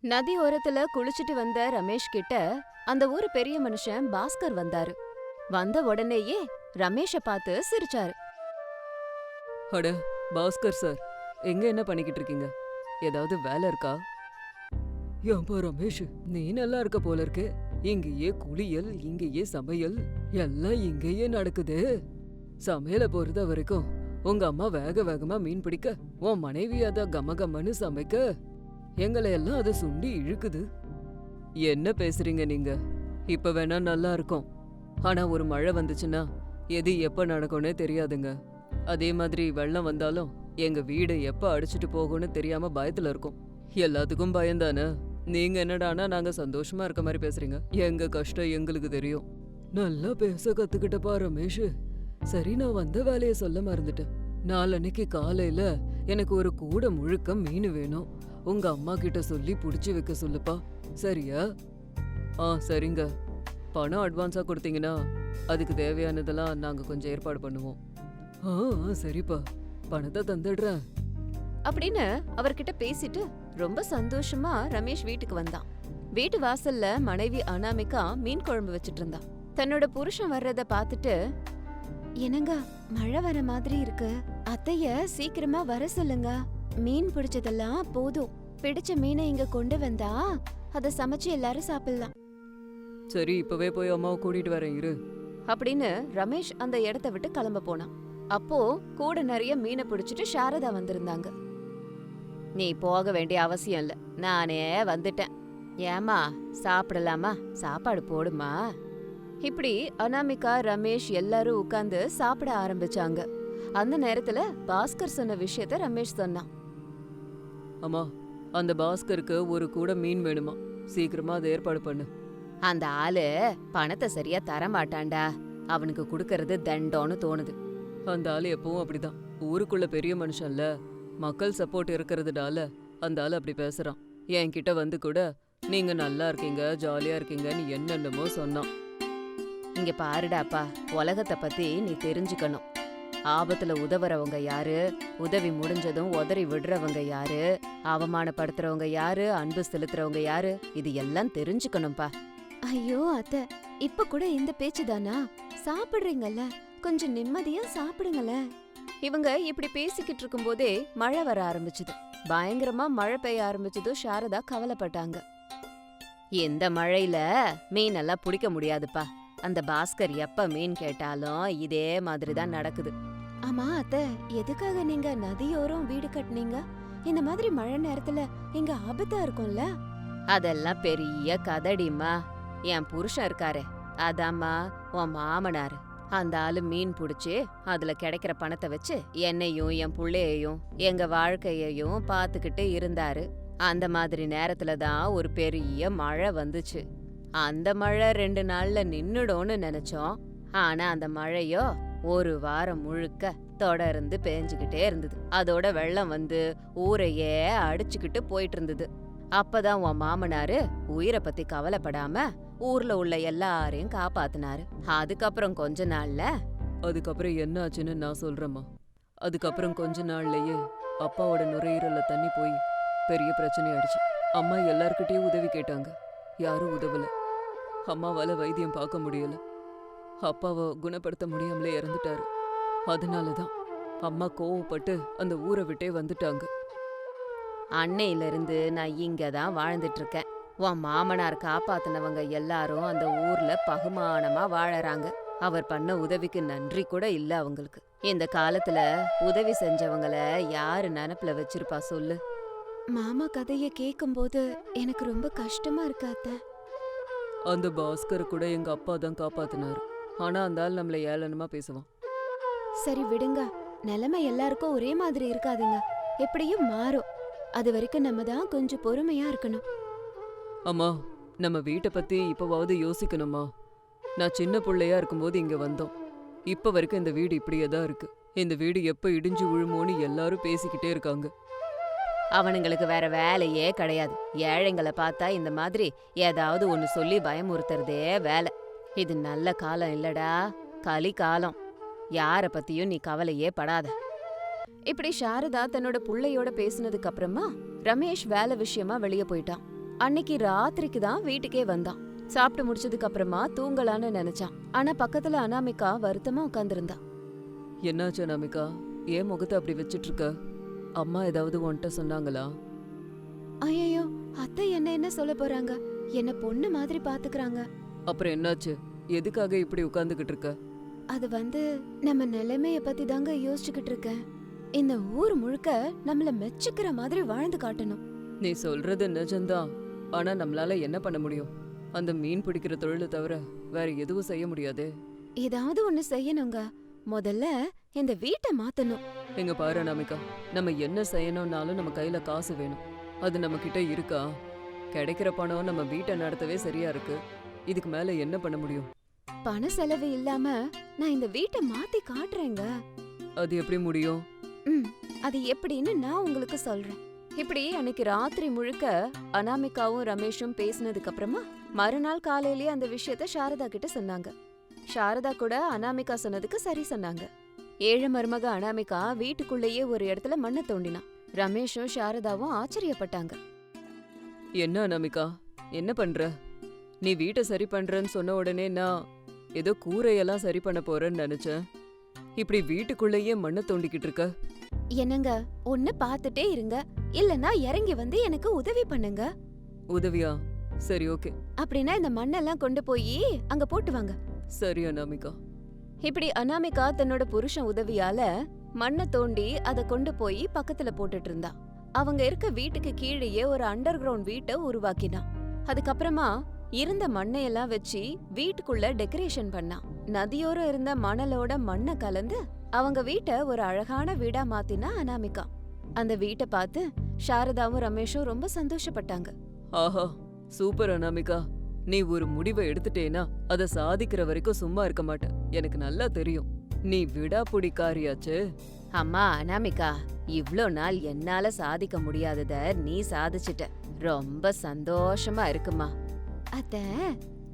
நதி ஓரத்துல குளிச்சிட்டு வந்த ரமேஷ் கிட்ட அந்த ஊரு பெரிய மனுஷன் பாஸ்கர் வந்தாரு. வந்த உடனேயே ரமேஷ பார்த்து சிரிச்சாரு. அட பாஸ்கர் சார் எங்க என்ன பண்ணிக்கிட்டு இருக்கீங்க? ஏதாவது வேலை இருக்கா? ஏன்பா ரமேஷ் நீ நல்லா இருக்க போல இருக்கு. இங்கேயே குளியல் இங்கேயே சமையல் எல்லாம் இங்கேயே நடக்குது. சமையல பொறுத்த வரைக்கும் உங்க அம்மா வேக வேகமா மீன் பிடிக்க உன் மனைவி அத கம கமன்னு சமைக்க எங்களை எல்லாம் அதை சுண்டி இழுக்குது. என்ன பேசுறீங்க நீங்க? இப்ப வேணா நல்லா இருக்கும். ஆனா ஒரு மழை வந்துச்சுன்னா எது எப்ப நடக்கும்னே தெரியாதுங்க. அதே மாதிரி வெள்ளம் வந்தாலும் எங்க வீடு எப்ப அடிச்சிட்டு போகும்னு தெரியாம பயத்துல இருக்கும். எல்லாத்துக்கும் பயந்தானே? நீங்க என்னடானா நாங்க சந்தோஷமா இருக்க மாதிரி பேசுறீங்க. எங்க கஷ்டம் எங்களுக்கு தெரியும். நல்லா பேச கத்துக்கிட்டப்பா ரமேஷ். சரி நான் வந்த வேலையை சொல்ல மறந்துட்டேன். நாளன்னைக்கு காலையில எனக்கு ஒரு கூட முழுக்க மீன் வேணும். உங்க அம்மா கிட்ட சொல்லி புடிச்சு வைக்க சொல்லுப்பா. சரியா? ஆ சரிங்க. பணம் அட்வான்ஸா கொடுத்தீங்கன்னா அதுக்கு தேவையானதெல்லாம் நாங்க கொஞ்சம் ஏற்பாடு பண்ணுவோம். ஆ ஆ, சரிப்பா. பணத்தை தந்துடுறேன். அப்படின்னு அவர்கிட்ட பேசிட்டு ரொம்ப சந்தோஷமா ரமேஷ் வீட்டுக்கு வந்தான். வீட்டு வாசல்ல மனைவி அனாமிகா மீன் குழம்பு வச்சிட்டு இருந்தா. தன்னோட புருஷன் வர்றத பார்த்துட்டு என்னங்க மழை வர மாதிரி இருக்கு. அத்தைய சீக்கிரமா வர சொல்லுங்க. மீன் பிடிச்சதெல்லாம் போதும். பிடிச்ச மீனை இங்க கொண்டு வந்தா அத சமைச்சு எல்லாரும் சாப்பிடலாம். சரி இப்பவே போய் அம்மாவை கூட்டிட்டு வரேன் இரு. அப்படின்னு ரமேஷ் அந்த இடத்த விட்டு கிளம்ப போனான். அப்போ கூட நிறைய மீனை பிடிச்சிட்டு சாரதா வந்திருந்தாங்க. நீ போக வேண்டிய அவசியம் இல்ல. நானே வந்துட்டேன். ஏமா சாப்பிடலாமா? சாப்பாடு போடுமா? இப்படி அனாமிகா ரமேஷ் எல்லாரும் உட்கார்ந்து சாப்பிட ஆரம்பிச்சாங்க. அந்த நேரத்துல பாஸ்கர் சொன்ன விஷயத்த ரமேஷ் சொன்னான். அம்மா அந்த பாஸ்கருக்கு ஒரு கூட மீன் வேணுமா? சீக்கிரமா அதை ஏற்பாடு பண்ணு. அந்த ஆளு பணத்தை சரியா தர மாட்டான்டா. அவனுக்கு கொடுக்கறது தண்டோன்னு தோணுது. அந்த ஆள் எப்பவும் அப்படிதான். ஊருக்குள்ள பெரிய மனுஷன்ல மக்கள் சப்போர்ட் இருக்கிறதுனால அந்த ஆள் அப்படி பேசுறான். என்கிட்ட வந்து கூட நீங்க நல்லா இருக்கீங்க ஜாலியா இருக்கீங்கன்னு என்னென்னமோ சொன்னான். இங்க பாருடாப்பா உலகத்தை பத்தி நீ தெரிஞ்சுக்கணும். ஆபத்துல உதவுறவங்க யாரு? உதவி முடிஞ்சதும் உதறி விடுறவங்க யாரு? அவமானப்படுத்துறவங்க யாரு? அன்பு செலுத்துறவங்க யாரு? இது எல்லாம் தெரிஞ்சுக்கணும்பா. ஐயோ அத்தை. இப்ப கூட இந்த பேச்சு தானா? சாப்பிடுறீங்கல்ல. கொஞ்சம் நிம்மதியா சாப்பிடுங்கள இவங்க இப்படி பேசிக்கிட்டு இருக்கும்போதே மழை வர ஆரம்பிச்சுது. பயங்கரமா மழை பெய்ய ஆரம்பிச்சதும் சாரதா கவலைப்பட்டாங்க. இந்த மழையில மீனெல்லாம் பிடிக்க முடியாதுப்பா. அந்த பாஸ்கர் எப்ப மீன் கேட்டாலும் இதே மாதிரி தான் நடக்குது. ஆமா அத்தை. எதுக்காக நீங்க நதியோரம் வீடு கட்டுனீங்க? இந்த மாதிரி மழை நேரத்துல இங்க ஆபத்தா இருக்கும்ல? அதெல்லாம் பெரிய கதடிம்மா. என் புருஷன் இருக்காரு. அதாம்மா உன் மாமனார். அந்த ஆளு மீன் புடிச்சு அதுல கிடைக்கிற பணத்தை வச்சு என்னையும் என் புள்ளையையும் எங்க வாழ்க்கையையும் பாத்துக்கிட்டு இருந்தாரு. அந்த மாதிரி நேரத்துல தான் ஒரு பெரிய மழை வந்துச்சு. அந்த மழை ரெண்டு நாள்ல நின்னுடும்னு நினைச்சோம். ஆனா அந்த மழையோ ஒரு வாரம் முழுக்க தொடர்ந்து பேஞ்சுக்கிட்டே இருந்தது. அதோட வெள்ளம் வந்து ஊரையே அடிச்சுக்கிட்டு போயிட்டு இருந்தது அப்பதான் உன் மாமனாரு உயிரை பத்தி கவலைப்படாம ஊர்ல உள்ள எல்லாரையும் காப்பாத்தினாரு. அதுக்கப்புறம் கொஞ்ச நாள்ல அதுக்கப்புறம் என்ன ஆச்சுன்னு நான் சொல்றேம்மா. அதுக்கப்புறம் கொஞ்ச நாள்லயே அப்பாவோட நுரையீரல்ல தண்ணி போய் பெரிய பிரச்சனை ஆயிடுச்சு. அம்மா எல்லார்கிட்டயும் உதவி கேட்டாங்க. யாரும் உதவல. அம்மாவால வைத்தியம் பார்க்க முடியல. அப்பாவை குணப்படுத்த முடியாமலே இறந்துட்டாரு. அதனால தான் அம்மா கோவப்பட்டு அந்த ஊரை விட்டே வந்துட்டாங்க. அன்னையில இருந்து நான் இங்க தான் வாழ்ந்துட்டு இருக்கேன் உன் மாமனார் காப்பாத்துனவங்க எல்லாரும் அந்த ஊர்ல பகுமானமா வாழறாங்க. அவர் பண்ண உதவிக்கு நன்றி கூட இல்ல அவங்களுக்கு. இந்த காலத்துல உதவி செஞ்சவங்கள யாரு நினப்புல வச்சிருப்பா சொல்லு. மாமா கதைய கேக்கும்போது எனக்கு ரொம்ப கஷ்டமா இருக்காத்த அந்த பாஸ்கர் கூட எங்க அப்பா தான் காப்பாத்தினாரு. ஆனா அந்த ஆள் நம்மள ஏளனமா பேசுவான். சரி விடுங்க. நிலைமை எல்லாருக்கும் ஒரே மாதிரி இருக்காதுங்க. எப்படியும் மாறும். அது வரைக்கும் நம்ம தான் கொஞ்சம் பொறுமையா இருக்கணும். அம்மா நம்ம வீட்டை பத்தி இப்பவாவது யோசிக்கணுமா நான் சின்ன பிள்ளையா இருக்கும்போது இங்க வந்தோம். இப்ப வரைக்கும் இந்த வீடு இப்படியே தான் இருக்கு. இந்த வீடு எப்ப இடிஞ்சு விழுமோன்னு எல்லாரும் பேசிக்கிட்டே இருக்காங்க. அவனுங்களுக்கு வேற வேலையே கிடையாது. ஏழைங்களை பார்த்தா இந்த மாதிரி ஏதாவது ஒன்னு சொல்லி பயமுறுத்துறதே வேலை. இது நல்ல காலம் இல்லடா. கலி காலம். யார பத்தியும் நீ கவலையே படாத. இப்படி சாரதா தன்னோட புள்ளையோட பேசினதுக்கு அப்புறமா ரமேஷ் வேலை விஷயமா வெளிய போயிட்டான். அன்னைக்கு ராத்திரிக்கு தான் வீட்டுக்கே வந்தான். சாப்பிட்டு முடிச்சதுக்கு அப்புறமா தூங்கலான்னு நினைச்சான். ஆனா பக்கத்துல அனாமிகா வருத்தமா உட்கார்ந்திருந்தா. என்னாச்சு அனாமிகா? ஏன் முகத்தை அப்படி வச்சிட்டு இருக்க அம்மா ஏதாவது உன்கிட்ட சொன்னாங்களா? ஐயோ அத்தை என்ன என்ன சொல்ல போறாங்க? என்ன பொண்ணு மாதிரி பாத்துக்கறாங்க. அப்புறம் என்னாச்சு? எதுக்காக இப்படி உட்கார்ந்துகிட்டு இருக்க? அது வந்து நம்ம நிலைமைய பத்தி தாங்க யோசிச்சுக்கிட்டு இருக்கேன். இந்த ஊர் முழுக்க நம்மள மெச்சுக்கிற மாதிரி வாழ்ந்து காட்டணும். நீ சொல்றது நிஜம்தான். ஆனா நம்மளால என்ன பண்ண முடியும்? அந்த மீன் பிடிக்கிற தொழிலை தவிர வேற எதுவும் செய்ய முடியாதே. ஏதாவது ஒண்ணு செய்யணுங்க. முதல்ல இந்த வீட்டை மாத்தணும். எங்க பாரு அனாமிகா. நம்ம என்ன செய்யணும்னாலும் நம்ம கையில காசு வேணும். அது நம்ம கிட்ட இருக்கா? கிடைக்கிற பணம் நம்ம வீட்டை நடத்தவே சரியா இருக்கு. இதுக்கு மேல என்ன பண்ண முடியும்? பண செலவு இல்லாம நான் இந்த வீட்டை மாத்தி காட்டுறேங்க. அது எப்படி முடியும்? ம் அது எப்படின்னு நான் உங்களுக்கு சொல்றேன். இப்படி அன்னைக்கு ராத்திரி முழுக்க அனாமிகாவும் ரமேஷும் பேசினதுக்கு அப்புறமா மறுநாள் காலையிலேயே அந்த விஷயத்த சாரதா கிட்ட சொன்னாங்க. சாரதா கூட அனாமிகா சொன்னதுக்கு சரி சொன்னாங்க. ஏழு மருமக அனாமிகா வீட்டுக்குள்ளேயே ஒரு இடத்துல மண்ணை தோண்டினான் ரமேஷும் சாரதாவும் ஆச்சரியப்பட்டாங்க. என்ன அனாமிகா? என்ன பண்ற? நீ வீட்டை சரி பண்றேன்னு சொன்ன உடனே நான் ஏதோ கூரையெல்லாம் சரி பண்ண போறேன்னு நினைச்சேன். இப்படி வீட்டுக்குள்ளேயே மண்ணை தோண்டிக்கிட்டு இருக்க. என்னங்க ஒன்னு பாத்துட்டே இருங்க. இல்லனா இறங்கி வந்து எனக்கு உதவி பண்ணுங்க. உதவியா? சரி ஓகே. அப்படின்னா இந்த மண்ணெல்லாம் கொண்டு போய் அங்க போட்டு வாங்க. சரி அனாமிகா. இப்படி அனாமிகா தன்னோட புருஷன் உதவியால மண்ணை தோண்டி அத கொண்டு போய் பக்கத்துல போட்டுட்டு இருந்தா. அவங்க இருக்க வீட்டுக்கு கீழேயே ஒரு அண்டர் கிரவுண்ட் வீட்டை உருவாக்கினா. அதுக்கப்புறமா இருந்த மண்ணையெல்லாம் வச்சு வீட்டுக்குள்ள டெக்கரேஷன் பண்ணா. நதியோரம் இருந்த மணலோட மண்ணை கலந்து அவங்க வீட்டை ஒரு அழகான வீடா மாத்தினா அனாமிகா. அந்த வீட்டை பார்த்து சாரதாவும் ரமேஷும் ரொம்ப சந்தோஷப்பட்டாங்க. ஆஹா சூப்பர் அனாமிகா. நீ ஒரு முடிவை எடுத்துட்டேனா அதை சாதிக்கிற வரைக்கும் சும்மா இருக்க மாட்ட எனக்கு நல்லா தெரியும். நீ விடாப்புடிக்காரியாச்சு அம்மா அனாமிகா இவ்ளோ நாள் என்னால சாதிக்க முடியாதத நீ சாதிச்சிட்ட. ரொம்ப சந்தோஷமா இருக்குமா. அத்த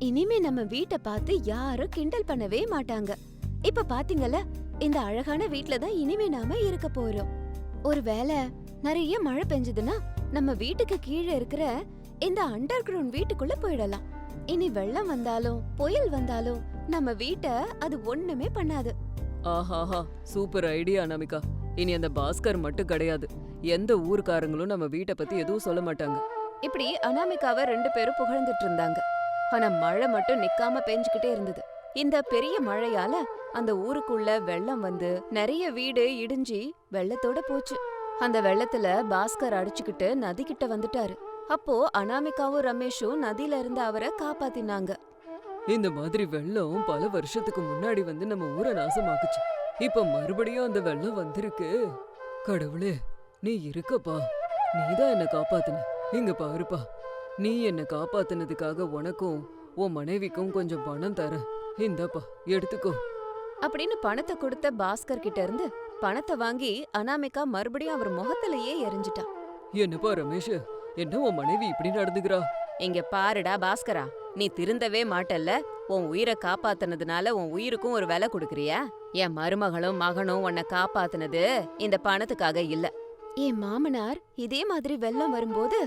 இனிமே நம்ம வீட்டை பார்த்து யாரும் கிண்டல் பண்ணவே மாட்டாங்க. இப்ப பாத்தீங்கல்ல இந்த அழகான வீட்ல தான் இனிமே நாம இருக்க போறோம். ஒருவேளை நிறைய மழை பெஞ்சதுன்னா நம்ம வீட்டுக்கு கீழே இருக்கிற இந்த அண்டர் கிரவுண்ட் வீட்டுக்குள்ள போயிடலாம். இனி வெள்ளம் வந்தாலும் புயல் வந்தாலும் நம்ம வீட்டை அது ஒண்ணுமே பண்ணாது. ஆஹாஹா சூப்பர் ஐடியா நமிகா இனி அந்த பாஸ்கர் மட்டும் கிடையாது. எந்த ஊர்க்காரங்களும் நம்ம வீட்டை பத்தி எதுவும் சொல்ல மாட்டாங்க. இப்படி அனாமிகாவை ரெண்டு பேரும் புகழ்ந்துட்டு இருந்தாங்க. ஆனா மழை மட்டும் நிக்காம பெஞ்சுக்கிட்டே இருந்தது. இந்த பெரிய மழையால அந்த ஊருக்குள்ள வெள்ளம் வந்து நிறைய வீடு இடிஞ்சி வெள்ளத்தோட போச்சு. அந்த வெள்ளத்துல பாஸ்கர் அடிச்சுக்கிட்டு நதிக்கிட்ட வந்துட்டாரு. அப்போ அனாமிகாவும் ரமேஷும் நதியில இருந்து அவரை காப்பாத்தினாங்க. இந்த மாதிரி வெள்ளம் பல வருஷத்துக்கு முன்னாடி வந்து நம்ம ஊரை நாசமாக்குச்சு. இப்ப மறுபடியும் அந்த வெள்ளம் வந்திருக்கு. கடவுளே நீ இருக்கப்பா. நீதான் என்ன காப்பாத்துன. இங்க பாருப்பா நீ என்ன காப்பாத்துனதுக்காக உனக்கும் உன் மனைவிக்கும் கொஞ்சம் பணம் தரேன். இந்தாப்பா எடுத்துக்கோ. அப்படின்னு பணத்தை கொடுத்த பாஸ்கர் கிட்ட இருந்து பணத்தை வாங்கி அனாமிகா மறுபடியும் அவர் முகத்திலேயே எரிஞ்சிட்டான். என்னப்பா ரமேஷ் என்ன உன் மனைவி இப்படி நடந்துக்கிறா? இங்க பாருடா பாஸ்கரா நீ திருந்தவே மாட்டல்ல உன் உயிரை காப்பாத்துனதுனால உன் உயிருக்கும் ஒரு விலை கொடுக்கறியா? என் மருமகளும் மகனும் உன்னை காப்பாத்துனது இந்த பணத்துக்காக இல்ல. என் மாமனார் இதே மாதிரி வெள்ளம் வரும்போது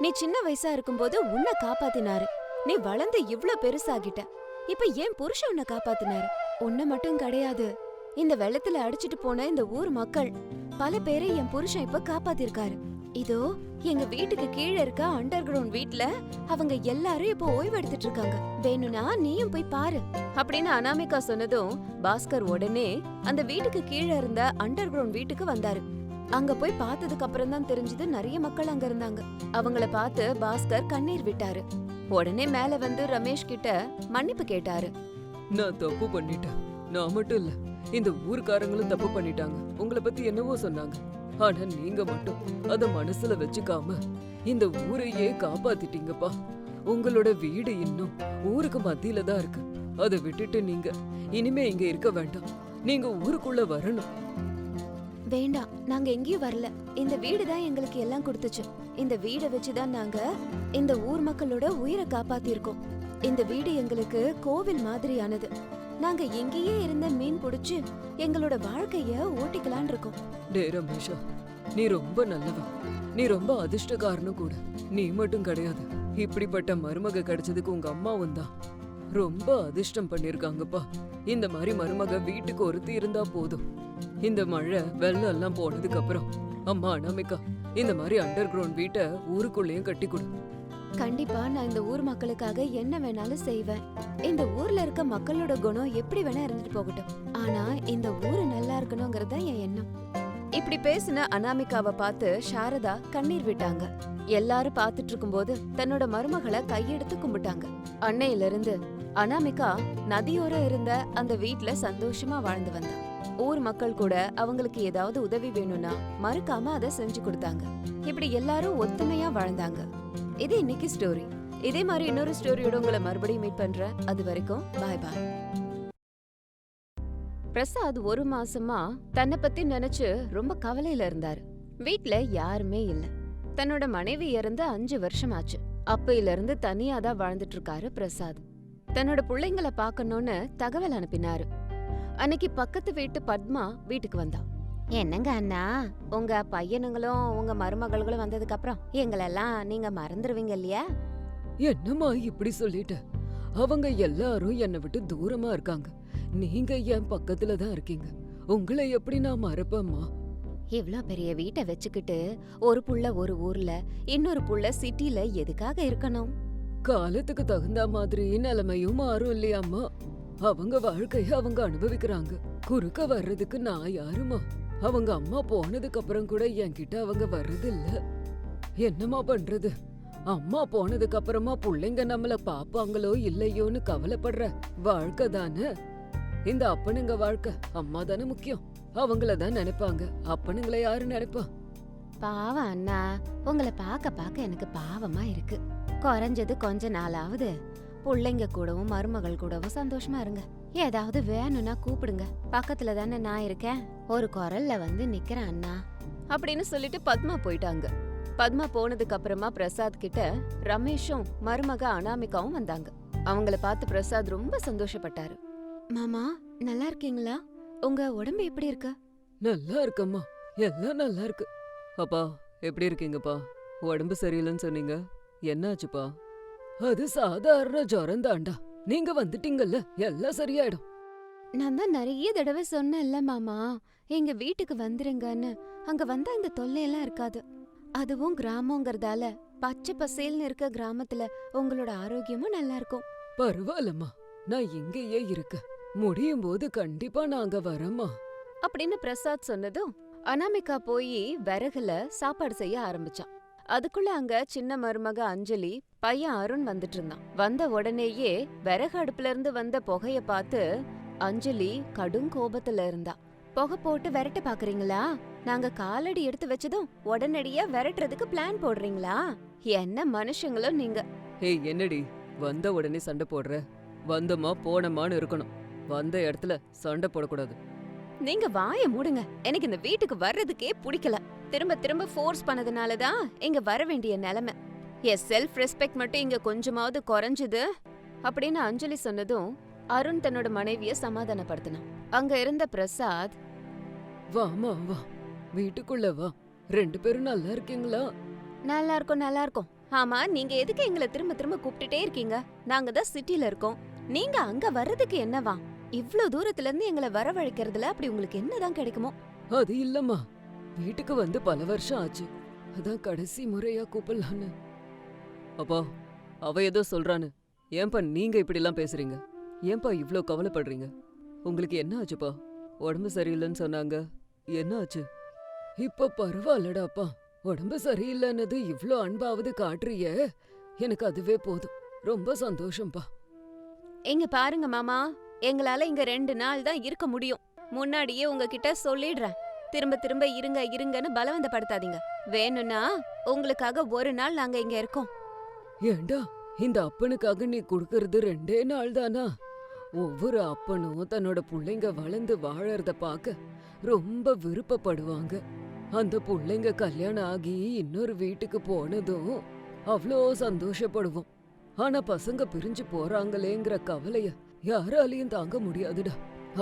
நீ சின்ன வயசா இருக்கும்போது உன்னை காப்பாத்தினாரு. நீ வளர்ந்து இவ்ளோ பெருசாகிட்ட. இப்ப ஏன் புருஷன் உன்னை காப்பாத்தினாரு. உன்னை மட்டும் கிடையாது. இந்த வெள்ளத்துல அடிச்சிட்டு போன இந்த ஊர் மக்கள் பல பேரை என் புருஷன் இப்ப காப்பாத்திருக்காரு. இதோ எங்க வீட்டுக்கு கீழே இருக்க அண்டர் கிரவுண்ட் வீட்ல அவங்க எல்லாரும் இப்போ ஓய்வு எடுத்துட்டு இருக்காங்க. வேணும்னா நீயும் போய் பாரு. அப்படின்னு அனாமிகா சொன்னதும் பாஸ்கர் உடனே அந்த வீட்டுக்கு கீழே இருந்த அண்டர் கிரவுண்ட் வீட்டுக்கு வந்தாரு. அங்க போய் பார்த்ததுக்கு அப்புறம் தான் தெரிஞ்சது நிறைய மக்கள் அங்க இருந்தாங்க. அவங்கள பார்த்து பாஸ்கர் கண்ணீர் விட்டாரு. உடனே மேல வந்து ரமேஷ் கிட்ட மன்னிப்பு கேட்டாரு. நான் தப்பு பண்ணிட்டேன். நான் மட்டும் இல்ல இந்த ஊர்க்காரங்களும் தப்பு பண்ணிட்டாங்க. உங்களை பத்தி என்னவோ சொன்னாங்க. ஆனா நீங்க மட்டும் அத மனசுல வச்சுக்காம இந்த ஊரையே காப்பாத்திட்டீங்கப்பா. உங்களோட வீடு இன்னும் ஊருக்கு மத்தியில தான் இருக்கு. அதை விட்டுட்டு நீங்க இனிமே இங்க இருக்க வேண்டாம். நீங்க ஊருக்குள்ள வரணும். வேண்டாம் நாங்க எங்கேயும் வரல. இந்த வீடு தான் எங்களுக்கு எல்லாம் கொடுத்துச்சு. இந்த வீடை வச்சுதான் நாங்க இந்த ஊர் மக்களோட உயிரை காப்பாத்திருக்கோம். இந்த வீடு எங்களுக்கு கோவில் மாதிரியானது. நாங்க எங்கேயே இருந்த மீன் புடிச்சு எங்களோட வாழ்க்கைய ஓட்டிக்கலான் இருக்கோம். டே ரமேஷா நீ ரொம்ப நல்லவன் நீ ரொம்ப அதிர்ஷ்டக்காரனும் கூட. நீ மட்டும் கிடையாது. இப்படிப்பட்ட மருமக கிடைச்சதுக்கு உங்க அம்மாவும் தான். ரொம்ப அதிர்ஷ்டம் பண்ணிருக்காங்கப்பா. இந்த மாதிரி மருமக வீட்டுக்கு ஒருத்தி இருந்தா போதும். இந்த மழை வெள்ளம் எல்லாம் போனதுக்கு அப்புறம் அம்மா அனாமிகா இந்த மாதிரி அண்டர் கிரவுண்ட் வீட்டை ஊருக்குள்ளேயும் கட்டி கொடு கண்டிப்பா நான் இந்த ஊர் மக்களுக்காக என்ன வேணாலும் செய்வேன். இந்த ஊர்ல இருக்க மக்களோட குணம் எப்படி வேணா இருந்துட்டு போகட்டும். ஆனா இந்த ஊரு நல்லா இருக்கணுங்கிறது என் எண்ணம். இப்படி பேசின அனாமிகாவை பார்த்து சாரதா கண்ணீர் விட்டாங்க. எல்லாரும் பார்த்துட்டு இருக்கும்போது தன்னோட மருமகளை கையெடுத்து கும்பிட்டாங்க. அன்னையில இருந்து அனாமிகா நதியோரம் இருந்த அந்த வீட்டுல சந்தோஷமா வாழ்ந்து வந்தா. ஊர் மக்கள் கூட அவங்களுக்கு ஏதாவது உதவி வேணும்னா மறுக்காம அதை செஞ்சு கொடுத்தாங்க. இப்படி எல்லாரும் ஒத்துமையா வாழ்ந்தாங்க. இது இன்னைக்கு ஸ்டோரி இதே மாதிரி இன்னொரு ஸ்டோரியோட உங்களை மறுபடியும் மீட் பண்றேன். அது வரைக்கும் பாய் பாய் பிரசாத் ஒரு மாசமா தன்னை பத்தி நினைச்சு ரொம்ப கவலையில இருந்தாரு. வீட்ல யாருமே இல்ல. தன்னோட மனைவி இறந்து அஞ்சு வருஷம் ஆச்சு அப்பையில இருந்து தனியா தான் வாழ்ந்துட்டு இருக்காரு பிரசாத். தன்னோட பிள்ளைங்களை பார்க்கணும்னு தகவல் அனுப்பினாரு. அன்னைக்கு பக்கத்து வீட்டு பத்மா வீட்டுக்கு வந்தா. என்னங்க அண்ணா? உங்க பையனுங்களும் உங்க மருமகள்களும் வந்ததுக்கு அப்புறம் எங்களெல்லாம் நீங்க மறந்துருவீங்க இல்லையா? என்னம்மா இப்படி சொல்லிட்ட? அவங்க எல்லாரும் என்னை விட்டு தூரமா இருக்காங்க. நீங்க என் பக்கத்துல தான் இருக்கீங்க. உங்களை எப்படி நான் மறப்பேம்மா? இவ்ளோ பெரிய வீட்டை வச்சுக்கிட்டு ஒரு புள்ள ஒரு ஊர்ல இன்னொரு புள்ள சிட்டில எதுக்காக இருக்கணும்? காலத்துக்கு தகுந்த மாதிரி நிலைமையும் மாறும் இல்லையாம்மா. அவங்க வாழ்க்கைய அவங்க அனுபவிக்கிறாங்க. குறுக்க வர்றதுக்கு நான் யாருமா? அவங்க அம்மா போனதுக்கு அப்புறம் கூட என்கிட்ட அவங்க வர்றது இல்ல என்னம்மா பண்றது? அம்மா போனதுக்கு அப்புறமா பிள்ளைங்க நம்மள பாப்பாங்களோ இல்லையோன்னு கவலைப்படுற வாழ்க்கை தானே? இந்த அப்பனுங்க வாழ்க்கை அம்மா தானே முக்கியம். அவங்கள தான் நினைப்பாங்க. அப்பனுங்களை யாரு நினைப்பா? பாவம் அண்ணா. உங்களை பார்க்க பார்க்க எனக்கு பாவமா இருக்கு. குறைஞ்சது கொஞ்ச நாளாவது புள்ளைங்க கூடவும் மருமகள் கூடவும் சந்தோஷமா இருங்க. ஏதாவது வேணும்னா கூப்பிடுங்க. பக்கத்துல தானே நான் இருக்கேன். ஒரு குரல்ல வந்து நிக்கிறேன் அண்ணா. அப்படின்னு சொல்லிட்டு பத்மா போயிட்டாங்க. பத்மா போனதுக்கு அப்புறமா பிரசாத் கிட்ட ரமேஷும் மருமக அனாமிகாவும் வந்தாங்க. அவங்கள பார்த்து பிரசாத் ரொம்ப சந்தோஷப்பட்டாரு. மாமா நல்லா இருக்கீங்களா? உங்க உடம்பு எப்படி இருக்கு? நல்லா இருக்கம்மா. எல்லாம் நல்லா இருக்கு. அப்பா எப்படி இருக்கீங்கப்பா? உடம்பு சரியில்லைன்னு சொன்னீங்க. என்னாச்சுப்பா? அது சாதாரண ஜுரம் தாண்டா நீங்க வந்துட்டீங்கல்ல எல்லாம் சரியாயிடும். நான் தான் நிறைய தடவை சொன்னேன்ல மாமா. எங்க வீட்டுக்கு வந்துருங்கன்னு. அங்க வந்தா இந்த தொல்லையெல்லாம் இருக்காது. அதுவும் கிராமங்கிறதால பச்சை பசேல்னு இருக்க கிராமத்துல உங்களோட ஆரோக்கியமும் நல்லா இருக்கும் பரவாயில்லம்மா. நான் இங்கேயே இருக்க முடியும் போது கண்டிப்பா நாங்க வரமா அப்படின்னு பிரசாத் சொன்னதும் அனாமிகா போய் விறகுல சாப்பாடு செய்ய ஆரம்பிச்சான். அதுக்குள்ள அங்க சின்ன மருமக அஞ்சலி பையன் அருண் வந்துட்டு இருந்தான். வந்த உடனேயே விறகு அடுப்புல இருந்து வந்த புகைய பார்த்து அஞ்சலி கடும் கோபத்துல இருந்தா. புகை போட்டு விரட்ட பாக்குறீங்களா? நாங்க காலடி எடுத்து வச்சதும் உடனடியா விரட்டுறதுக்கு பிளான் போடுறீங்களா? என்ன மனுஷங்களும் நீங்க. ஏய் என்னடி? வந்த உடனே சண்டை போடுற? வந்தமா போனமான்னு இருக்கணும். வந்த இடத்துல சண்டை போடக்கூடாது. நீங்க வாய மூடுங்க. எனக்கு இந்த வீட்டுக்கு வர்றதுக்கே பிடிக்கல. திரும்ப திரும்ப ஃபோர்ஸ் பண்ணதுனால தான் இங்க வர வேண்டிய நிலைமை. என் செல்ஃப் ரெஸ்பெக்ட் மட்டும் இங்க கொஞ்சமாவது குறைஞ்சுது அப்படின்னு அஞ்சலி சொன்னதும் அருண் தன்னோட மனைவிய சமாதானப்படுத்தினான். அங்க இருந்த பிரசாத் வாமா வா. வீட்டுக்குள்ள வா. ரெண்டு பேரும் நல்லா இருக்கீங்களா? நல்லா இருக்கும் நல்லா இருக்கும். ஆமா நீங்க எதுக்கு எங்களை திரும்ப திரும்ப கூப்பிட்டுட்டே இருக்கீங்க? நாங்க தான் சிட்டில இருக்கோம். நீங்க அங்க வர்றதுக்கு என்னவா? இவ்ளோ தூரத்துல இருந்து எங்களை வரவழைக்கிறதுல அப்படி உங்களுக்கு என்னதான் கிடைக்குமோ? அது இல்லம்மா. வீட்டுக்கு வந்து பல வருஷம் ஆச்சு. அதான் கடைசி முறையா கூப்பிடலான்னு. அப்பா அவ ஏதோ சொல்றான்னு. ஏன்பா நீங்க இப்படிலாம் பேசுறீங்க? ஏன்பா இவ்ளோ கவலைப்படுறீங்க? உங்களுக்கு என்ன ஆச்சுப்பா? உடம்பு சரியில்லைன்னு சொன்னாங்க. என்ன ஆச்சு? இப்ப பரவாயில்லடாப்பா உடம்பு சரியில்லைன்னது இவ்ளோ அன்பாவது காட்டுறியே. எனக்கு அதுவே போதும். ரொம்ப சந்தோஷம்ப்பா இங்க பாருங்க மாமா. எங்களால இங்க ரெண்டு நாள் தான் இருக்க முடியும். முன்னாடியே உங்ககிட்ட சொல்லிடுறேன். திரும்ப திரும்ப இருங்க இருங்கன்னு பலவந்தப்படுத்தாதீங்க. வேணும்னா உங்களுக்காக ஒரு நாள் நாங்க இங்க இருக்கோம். ஏண்டா இந்த அப்பனுக்காக நீ கொடுக்கறது ரெண்டே நாள் தானா ஒவ்வொரு அப்பனும் தன்னோட புள்ளைங்க வளர்ந்து வாழறத பார்க்க ரொம்ப விருப்பப்படுவாங்க. அந்த புள்ளைங்க கல்யாணம் ஆகி இன்னொரு வீட்டுக்கு போனதும் அவ்வளோ சந்தோஷப்படுவோம். ஆனா பசங்க பிரிஞ்சு போறாங்களேங்கிற கவலைய யாராலையும் தாங்க முடியாதுடா.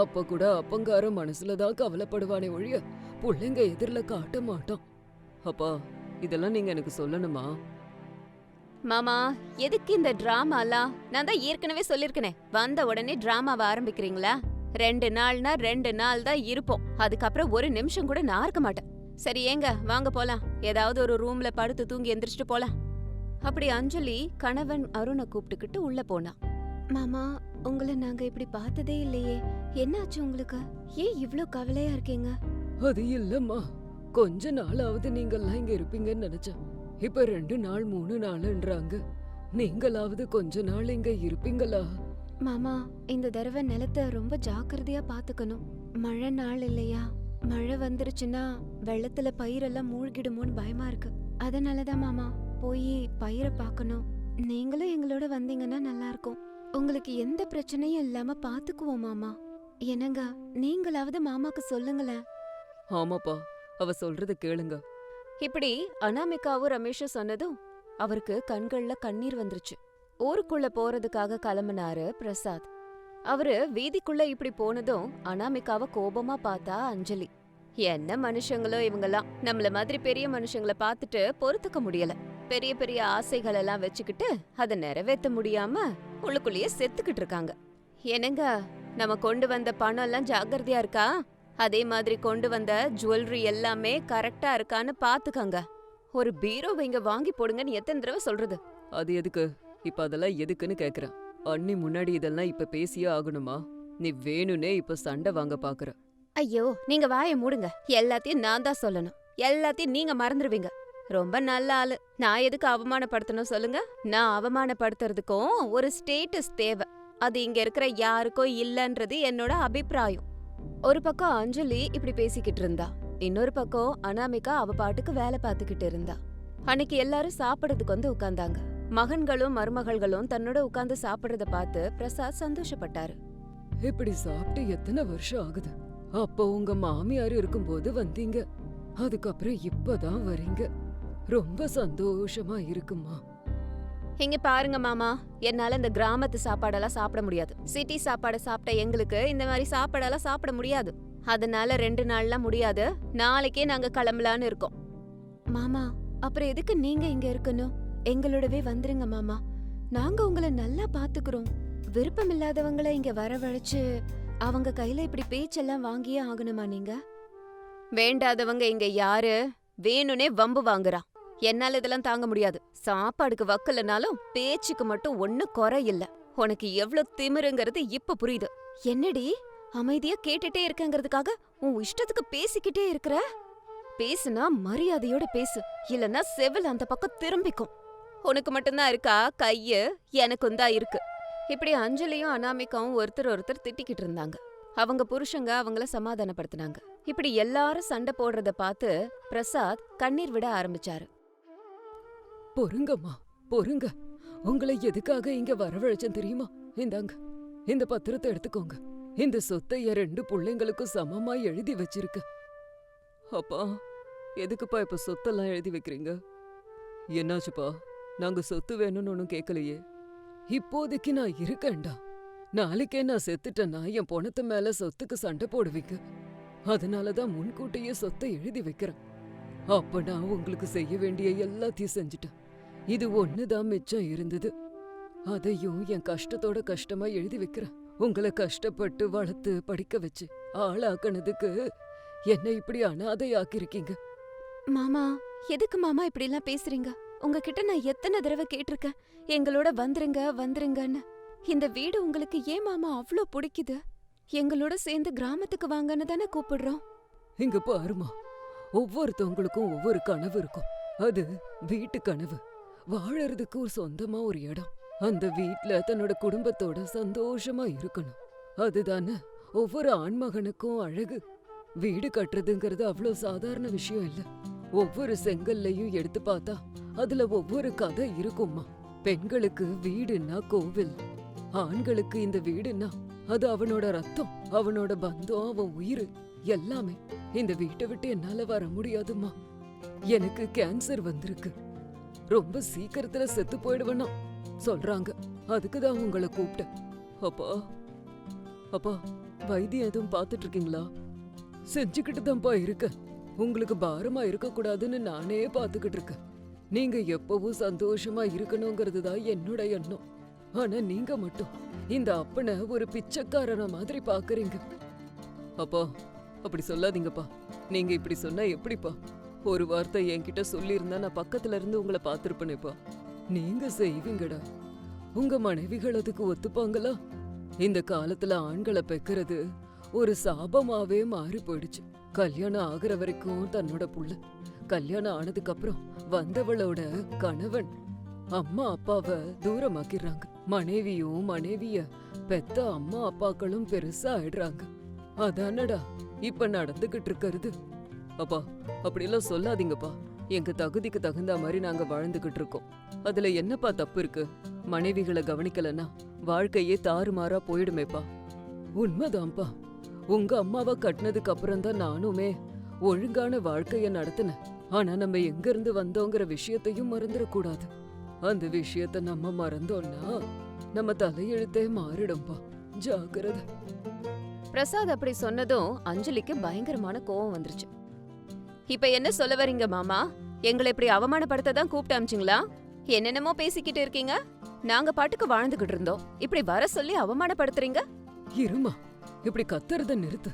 அப்ப கூட அப்பங்கார மனசுல தான் கவலைப்படுவானே ஒழிய புள்ளைங்க எதிரில காட்ட மாட்டான். அப்பா இதெல்லாம் நீங்க எனக்கு சொல்லணுமா? மாமா எதுக்கு இந்த டிராமாலாம்? நான் தான் ஏற்கனவே சொல்லிருக்கனே வந்த உடனே டிராமாவை ஆரம்பிக்கிறீங்களா? ரெண்டு நாள்னா ரெண்டு நாள் தான் இருப்போம். அதுக்கப்புறம் ஒரு நிமிஷம் கூட நான் இருக்க மாட்டேன். சரி ஏங்க வாங்க போலாம். ஏதாவது ஒரு ரூம்ல படுத்து தூங்கி எந்திரிச்சிட்டு போலாம். அப்படி அஞ்சலி கணவன் அருணை கூப்பிட்டுக்கிட்டு உள்ள போனா. மாமா உங்களை நாங்க இப்படி பார்த்ததே இல்லையே. என்னாச்சு உங்களுக்கு? ஏன் இவ்ளோ கவலையா இருக்கீங்க? அது இல்லம்மா. கொஞ்ச நாளாவது நீங்கெல்லாம் இங்க இருப்பீங்கன்னு நினைச்சேன். இப்ப ரெண்டு நாள் மூணு நாளுன்றாங்க. நீங்களாவது கொஞ்ச நாள் இங்க இருப்பீங்களா? மாமா இந்த தடவை நிலத்தை ரொம்ப ஜாக்கிரதையா பாத்துக்கணும். மழை நாள் இல்லையா? மழை வந்துருச்சுன்னா வெள்ளத்துல பயிரெல்லாம் மூழ்கிடுமோன்னு பயமா இருக்கு. அதனாலதான் மாமா போய் பயிரை பார்க்கணும். நீங்களும் எங்களோட வந்தீங்கன்னா நல்லா இருக்கும் உங்களுக்கு எந்த பிரச்சனையும் இல்லாம பாத்துக்குவோம் மாமா. என்னங்க நீங்களாவது மாமாக்கு சொல்லுங்களேன். ஆமாப்பா அவ சொல்றத கேளுங்க. இப்படி அனாமிகாவும் ரமேஷும் சொன்னதும் அவருக்கு கண்கள்ல கண்ணீர் வந்துருச்சு. ஊருக்குள்ள போறதுக்காக கிளம்புனாரு பிரசாத். அவரு வீதிக்குள்ள இப்படி போனதும் அனாமிகாவ கோபமா பார்த்தா அஞ்சலி. என்ன மனுஷங்களோ இவங்கெல்லாம். நம்மள மாதிரி பெரிய மனுஷங்கள பார்த்துட்டு பொறுத்துக்க முடியல. பெரிய பெரிய ஆசைகள் எல்லாம் வச்சுக்கிட்டு அதை நிறைவேத்த முடியாம உள்ளுக்குள்ளேயே செத்துக்கிட்டு இருக்காங்க. என்னங்க? நம்ம கொண்டு வந்த பணம் எல்லாம் ஜாக்கிரதையா இருக்கா? அதே மாதிரி கொண்டு வந்த ஜுவல்லரி எல்லாமே கரெக்டா இருக்கான்னு பாத்துக்கங்க. ஒரு பீரோவை இங்க வாங்கி போடுங்கன்னு எத்தனை தடவை சொல்றது? அது எதுக்கு? இப்ப அதெல்லாம் எதுக்குன்னு கேக்குறேன். அண்ணி முன்னாடி இதெல்லாம் இப்ப பேசியே ஆகணுமா? நீ வேணும்னே இப்ப சண்டை வாங்க பாக்குற. ஐயோ நீங்க வாயை மூடுங்க. எல்லாத்தையும் நான் தான் சொல்லணும். எல்லாத்தையும் நீங்க மறந்துடுவீங்க ரொம்ப நல்ல ஆளு. நான் எதுக்கு அவமானப்படுத்தணும் சொல்லுங்க? நான் அவமானப்படுத்துறதுக்கும் ஒரு ஸ்டேட்டஸ் தேவை. அது இங்க இருக்கிற யாருக்கும் இல்லன்றது என்னோட அபிப்பிராயம். ஒரு பக்கம் அஞ்சலி இப்படி பேசிக்கிட்டு இருந்தா. இன்னொரு பக்கம் அனாமிகா அவ பாட்டுக்கு வேலை பார்த்துக்கிட்டு இருந்தா. அன்னைக்கு எல்லாரும் சாப்பிடறதுக்கு வந்து உட்கார்ந்தாங்க. மகன்களும் மருமகள்களும் தன்னோட உட்கார்ந்து சாப்பிடுறத பார்த்து பிரசாத் சந்தோஷப்பட்டாரு. இப்படி சாப்பிட்டு எத்தனை வருஷம் ஆகுது? அப்போ உங்க மாமியார் இருக்கும்போது வந்தீங்க. அதுக்கப்புறம் இப்பதான் வரீங்க. ரொம்ப சந்தோஷமா இருக்குமா? இங்க பாருங்க மாமா. என்னால இந்த கிராமத்து சாப்பாடெல்லாம் சாப்பிட முடியாது. சிட்டி சாப்பாடு சாப்பிட்ட எங்களுக்கு இந்த மாதிரி சாப்பாடெல்லாம் சாப்பிட முடியாது. அதனால ரெண்டு நாள்லாம் முடியாது. நாளைக்கே நாங்க கிளம்பலான்னு இருக்கோம். மாமா அப்புறம் எதுக்கு நீங்க இங்க இருக்கணும்? எங்களோடவே வந்துருங்க மாமா. நாங்க உங்களை நல்லா பாத்துக்கிறோம். விருப்பம் இல்லாதவங்கள இங்க வரவழைச்சு அவங்க கையில இப்படி பேச்செல்லாம் வாங்கியே ஆகணுமா நீங்க? வேண்டாதவங்க இங்க யாரு? வேணும்னே வம்பு வாங்குறா என்னால இதெல்லாம் தாங்க முடியாது. சாப்பாடுக்கு வக்கலனாலும் பேச்சுக்கு மட்டும் ஒண்ணு குறை இல்ல உனக்கு எவ்வளவு திமிருங்கிறது இப்ப புரியுது. என்னடி? அமைதியா கேட்டுட்டே இருக்கங்கிறதுக்காக உன் இஷ்டத்துக்கு பேசிக்கிட்டே இருக்கிற? பேசுனா மரியாதையோட பேசு. இல்லனா செவில் அந்த பக்கம் திரும்பிக்கும். உனக்கு மட்டும்தான் இருக்கா? கையு? எனக்கும் தான் இருக்கு. இப்படி அஞ்சலியும் அனாமிகாவும் ஒருத்தர் ஒருத்தர் திட்டிக்கிட்டு இருந்தாங்க. அவங்க புருஷங்க அவங்கள சமாதானப்படுத்தினாங்க. இப்படி எல்லாரும் சண்டை போடுறத பார்த்து பிரசாத் கண்ணீர் விட ஆரம்பிச்சாரு. பொறுங்கம்மா பொறுங்க. உங்களை எதுக்காக இங்க வரவழைச்சேன் தெரியுமா? இந்தாங்க இந்த பத்திரத்தை எடுத்துக்கோங்க. இந்த சொத்தை என் ரெண்டு பிள்ளைங்களுக்கும் சமமா எழுதி வச்சிருக்க. அப்பா எதுக்குப்பா இப்ப சொத்தெல்லாம் எழுதி வைக்கிறீங்க? என்னாச்சுப்பா? நாங்க சொத்து வேணும்னு ஒன்றும் கேட்கலையே இப்போதைக்கு நான் இருக்கேன்டா. நாளைக்கே நான் செத்துட்டேன்னா என் பணத்து மேல சொத்துக்கு சண்டை போடுவீங்க. அதனால தான் முன்கூட்டியே சொத்தை எழுதி வைக்கிறேன். அப்ப நான் உங்களுக்கு செய்ய வேண்டிய எல்லாத்தையும் செஞ்சுட்டேன். இது ஒண்ணுதான் மிச்சம் இருந்தது. அதையும் என் கஷ்டத்தோட கஷ்டமா எழுதி வைக்கிறேன். உங்களை கஷ்டப்பட்டு வளர்த்து படிக்க வச்சு ஆளாக்குனதுக்கு என்னை இப்படி அனாதையாக்கிருக்கீங்க மாமா எதுக்கு மாமா இப்படி எல்லாம் பேசுறீங்க? உங்ககிட்ட நான் எத்தனை தடவை கேட்டிருக்கேன். எங்களோட வந்துருங்க வந்துருங்கன்னு. இந்த வீடு உங்களுக்கு ஏன் மாமா அவ்ளோ பிடிக்குது? எங்களோட சேர்ந்து கிராமத்துக்கு வாங்கன்னு தானே கூப்பிடுறோம். இங்க பாருமா ஒவ்வொருத்தவங்களுக்கும் ஒவ்வொரு கனவு இருக்கும். அது வீட்டு கனவு. வாழறதுக்கு ஒரு சொந்தமா ஒரு இடம். அந்த வீட்ல தன்னோட குடும்பத்தோட சந்தோஷமா இருக்கணும். அதுதானே ஒவ்வொரு ஆண்மகனுக்கும் அழகு. வீடு கட்டுறதுங்கிறது அவ்வளோ சாதாரண விஷயம் இல்ல. ஒவ்வொரு செங்கல்லையும் எடுத்து பார்த்தா அதுல ஒவ்வொரு கதை இருக்கும்மா. பெண்களுக்கு வீடுன்னா கோவில். ஆண்களுக்கு இந்த வீடுன்னா அது அவனோட ரத்தம் அவனோட பந்தம் அவன் உயிர். எல்லாமே இந்த வீட்டை விட்டு என்னால வர முடியாதும்மா. எனக்கு கேன்சர் வந்திருக்கு. ரொம்ப சீக்கிரத்துல செத்து போயிடுவேனா? சொல்றாங்க. அதுக்கு தான் உங்களை கூப்பிட்டேன். அப்பா அப்பா வைத்தியம் எதுவும் பார்த்துட்டு இருக்கீங்களா செஞ்சுக்கிட்டு தான்ப்பா இருக்க உங்களுக்கு பாரமா இருக்கக்கூடாதுன்னு நானே பார்த்துக்கிட்டு இருக்கேன் நீங்க எப்பவும் சந்தோஷமா இருக்கணுங்கிறது தான் என்னோட எண்ணம். ஆனா நீங்க மட்டும் இந்த அப்பனை ஒரு பிச்சைக்காரன மாதிரி பாக்குறீங்க அப்பா அப்படி சொல்லாதீங்கப்பா. நீங்க இப்படி சொன்னா எப்படிப்பா? ஒரு வார்த்தை என்கிட்ட சொல்லியிருந்தா நான் பக்கத்துல இருந்து உங்களை பார்த்திருப்பேனேப்பா நீங்க செய்வீங்கடா. உங்க மனைவிகள் அதுக்கு ஒத்துப்பாங்களா? இந்த காலத்துல ஆண்களை பெக்கிறது ஒரு சாபமாவே மாறி போயிடுச்சு. கல்யாணம் ஆகுற வரைக்கும் தன்னோட புள்ள. கல்யாணம் ஆனதுக்கு அப்புறம் வந்தவளோட கணவன். அம்மா அப்பாவை தூரமாக்கிடுறாங்க. மனைவியும் மனைவிய பெத்த அம்மா அப்பாக்களும் பெருசா ஆயிடுறாங்க. அதானடா இப்ப நடந்துகிட்டு இருக்கிறது? அப்பா அப்படியெல்லாம் சொல்லாதீங்கப்பா. எங்க தகுதிக்கு தகுந்த மாதிரி நாங்க வாழ்ந்துகிட்டு இருக்கோம். அதுல என்னப்பா தப்பு இருக்கு? மனைவிகளை கவனிக்கலன்னா வாழ்க்கையே தாறுமாறா போயிடுமேப்பா. உண்மைதான்ப்பா. உங்க அம்மாவை கட்டினதுக்கு அப்புறம் தான் நானுமே ஒழுங்கான வாழ்க்கைய நடத்தினேன். ஆனா நம்ம எங்க இருந்து வந்தோங்கிற விஷயத்தையும் மறந்துடக்கூடாது. அந்த விஷயத்த நம்ம மறந்தோம்னா நம்ம தலையெழுத்தே மாறிடும்பா ஜாக்கிரதை. பிரசாத் அப்படி சொன்னதும் அஞ்சலிக்கு பயங்கரமான கோவம் வந்துருச்சு. இப்ப என்ன சொல்ல வரீங்க மாமா? எங்களை இப்படி அவமானப்படுத்த தான் கூப்பிட்டு அமிச்சிங்களா? என்னென்னமோ பேசிக்கிட்டு இருக்கீங்க. நாங்க பாட்டுக்கு வாழ்ந்துகிட்டு இருந்தோம். இப்படி வர சொல்லி அவமானப்படுத்துறீங்க? இருமா இப்படி கத்துறத நிறுத்து.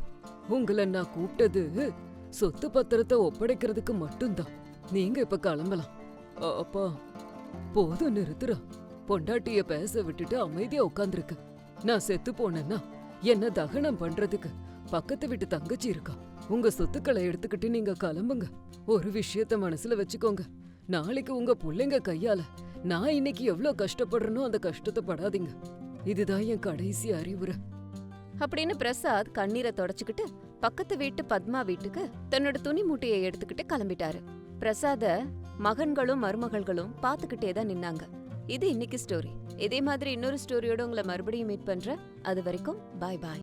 உங்களை நான் கூப்பிட்டது சொத்து பத்திரத்தை ஒப்படைக்கிறதுக்கு மட்டும்தான். நீங்க இப்ப கிளம்பலாம். அப்பா போதும் நிறுத்துறா. பொண்டாட்டிய பேச விட்டுட்டு அமைதியா உட்காந்துருக்கு நான் செத்து போனேன்னா என்ன தகனம் பண்றதுக்கு? பக்கத்து வீட்டு தங்கச்சி இருக்கா. உங்க சொத்துக்களை எடுத்துக்கிட்டு நீங்க கிளம்புங்க. ஒரு விஷயத்த மனசுல வச்சுக்கோங்க. நாளைக்கு உங்க புள்ளைங்க கையால நான் இன்னைக்கு எவ்வளவு கஷ்டப்படுறேனோ அந்த கஷ்டத்தை படாதீங்க. இதுதான் என் கடைசி அறிவுரை. அப்படின்னு பிரசாத் கண்ணீரை தொடச்சுக்கிட்டு பக்கத்து வீட்டு பத்மா வீட்டுக்கு தன்னோட துணி மூட்டையை எடுத்துக்கிட்டு கிளம்பிட்டாரு. பிரசாத மகன்களும் மருமகள்களும் பாத்துக்கிட்டே தான் நின்னாங்க. இது இன்னைக்கு ஸ்டோரி இதே மாதிரி இன்னொரு ஸ்டோரியோட உங்களை மறுபடியும் மீட் பண்றேன். அது வரைக்கும் பாய் பாய்